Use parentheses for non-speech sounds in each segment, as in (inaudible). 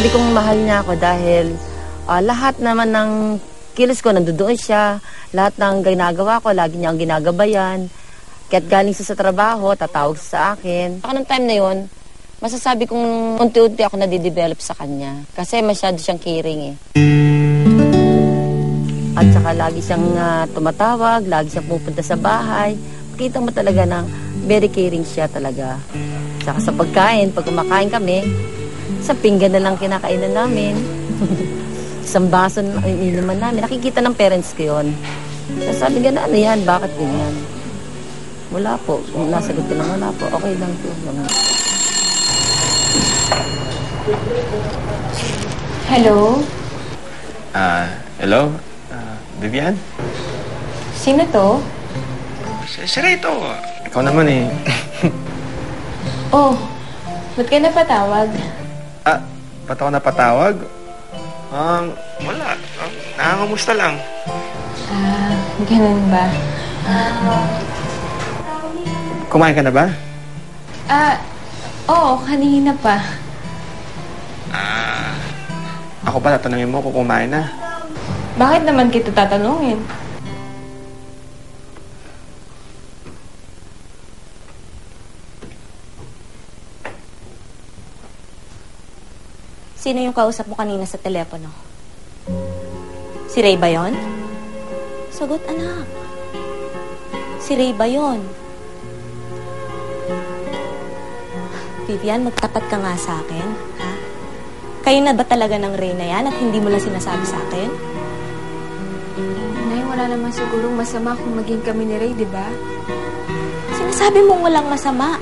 Masasabi kong mahal niya ako dahil ah, lahat naman ng kilos ko nandoon siya. Lahat ng ginagawa ko, lagi niya ang ginagabayan. Kaya't galing siya sa trabaho, tatawag siya sa akin. Ako ng time na yon, masasabi kong unti-unti ako nadidevelop sa kanya. Kasi masyado siyang caring eh. At saka lagi siyang ah, tumatawag, lagi siyang pupunta sa bahay. Makita mo talaga na very caring siya talaga. Saka sa pagkain, pag kumakain kami, sa pinggan na lang kinakainan namin. (laughs) Isang baso na ininuman namin. Nakikita ng parents ko yun. Kaya sabi nga na, ano yan? Bakit ganyan? Wala po. Kung nasagot ko lang, wala po. Okay lang po. Ganun. Hello? Ah, hello? Ah, Vivian? Sino to? Si, si Rito. Ikaw naman eh. (laughs) Oh, ba't ka napatawag? Ah, ba't ako napatawag? Um, wala. Um, nakakamusta lang. Ah, ganun ba? Kumain ka na ba? Ah, oo, kanina pa. Ah, ako pa tatanungin mo kung kumain na. Bakit naman kita tatanungin? Sino yung kausap mo kanina sa telepono? Si Ray ba yun? Sagot, anak. Si Ray ba yun? Vivian, magtapat ka nga sa akin, ha? Kayo na ba talaga ng Ray na yan at hindi mo lang sinasabi sa akin? Nay, wala naman sigurong masama kung maging kami ni Ray, di ba? Sinasabi mong walang masama,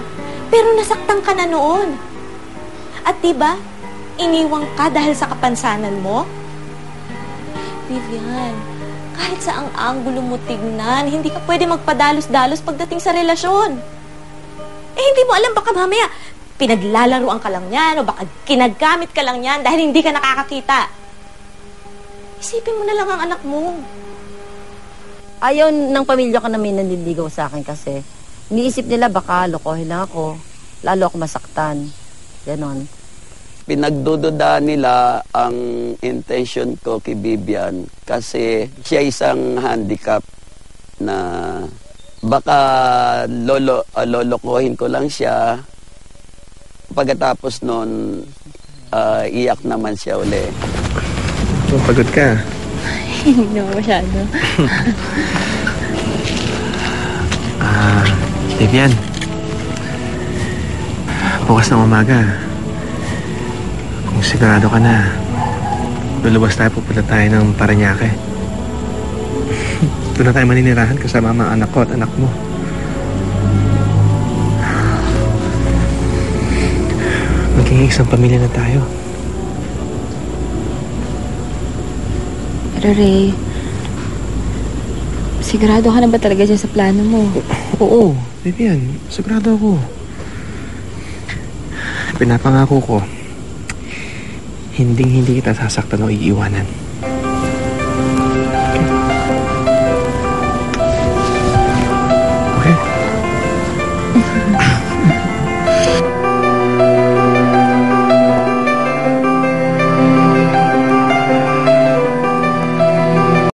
pero nasaktan ka na noon. At di ba, iniwang ka dahil sa kapansanan mo? Vivian, kahit sa ang anggulo mo tignan, hindi ka pwede magpadalos-dalos pagdating sa relasyon. Eh, hindi mo alam baka mamaya pinaglalaruan ka lang yan o baka kinagamit ka lang yan dahil hindi ka nakakakita. Isipin mo na lang ang anak mo. Ayaw ng pamilya ko na may nanliligaw sa akin kasi niisip nila baka lokohin lang ako. Lalo ako masaktan. Ganon. Pinagdududa nila ang intention ko kay Bibian kasi siya isang handicap na baka lolo, ah, lolokohin ko lang siya pagkatapos nun ah, iyak naman siya uli. Oh, pagod ka. Hindi naman masyado. Ah, Vivian. Bukas ng umaga. Kung sigurado ka na, lulubas tayo, pupunta tayo ng Paranaque. (laughs) Doon na tayo maninirahan kasama ang mga anak ko at anak mo. Maging isang pamilya na tayo. Pero Ray, sigurado ka na ba talaga dyan sa plano mo? Oo, Vivian, sigurado ako. Pinapangako ko, hinding hindi kita sasaktan o iiwanan.